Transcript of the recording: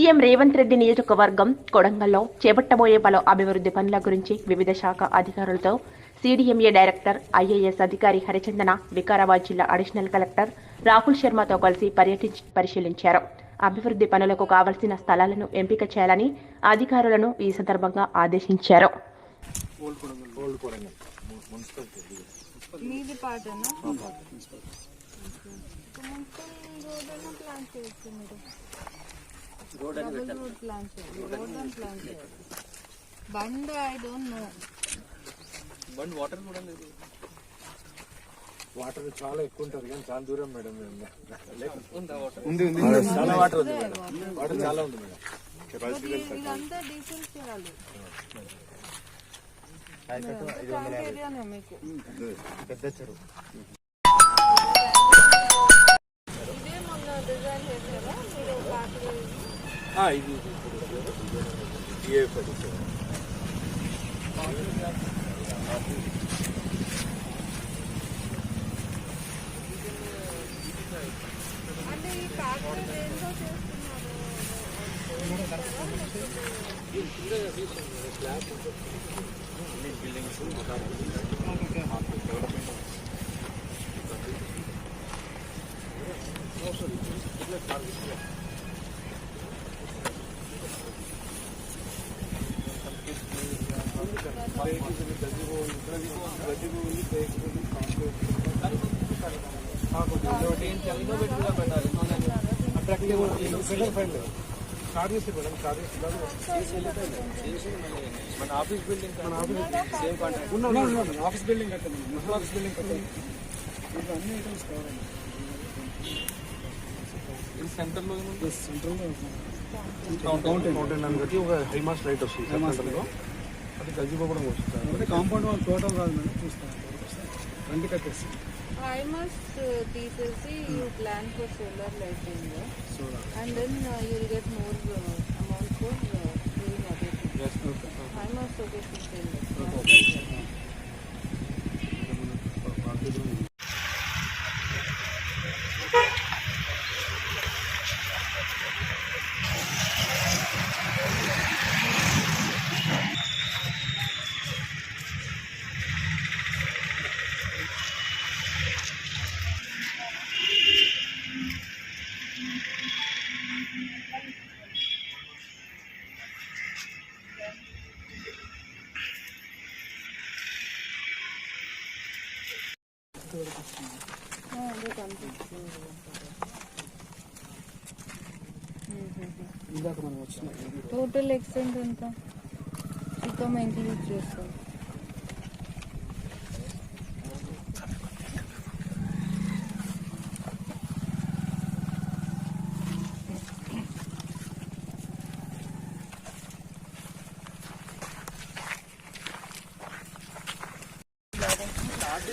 CM Revanth Reddy నియోజకవర్గం కొడంగల్లో చేపట్టబోయే పలు అభివృద్ధి పనుల గురించి వివిధ శాఖ అధికారులతో సీడీఎంఏ డైరెక్టర్ ఐఏఎస్ అధికారి హరిచందన వికారాబాద్ జిల్లా అడిషనల్ కలెక్టర్ రాహుల్ శర్మతో కలిసి పర్యటించి పరిశీలించారు. అభివృద్ధి పనులకు కావలసిన స్థలాలను ఎంపిక చేయాలని అధికారులను ఈ సందర్భంగా ఆదేశించారు. Municipal bund I don't know bund water కూడా లేదు. వాటర్ చాలా ఎక్కువ ఉంటుంది కానీ చాలా దూరం మేడం. ఉందా ఉంది ఉంది. చాలా వాటర్ ఉంది మేడం. వాటర్ చాలా ఉంది మేడం. పెద్ద చెరువు. ఆ, ఇది ఇది ఇప్పుడు DAF చేసి మేడం స్టార్ట్ చేసి మన ఆఫీస్ బిల్డింగ్ మన ఆఫీస్ సేమ్ కాంట్రాక్ట్ ఉన్నాం ఆఫీస్ బిల్డింగ్ కట్టాం మన ఆఫీస్ బిల్డింగ్ కట్టాం ఇది అన్ని ఐటమ్స్ కావాలి ఇది సెంటర్ లో ఏముంది సెంట్రల్ కౌంటైన్ కౌంటైన్ అని బట్టి ఒక హైమాస్ లైట్ వస్తుంది సెంట్రల్లో అది గజిబో కూడా వస్తుంది అంటే కాంపౌండ్ వాళ్ళు టోటల్ కాదు మేడం చూస్తాను. రండి కట్టేసి. ఐ మస్ట్ తీసేసి you plan for solar lighting and then you will get more amount for I must వచ్చిన టోటల్ ఎక్స్టెంట్ ఎంత? చిక్కమ్మ ఇంక్లూడ్ చేస్తాం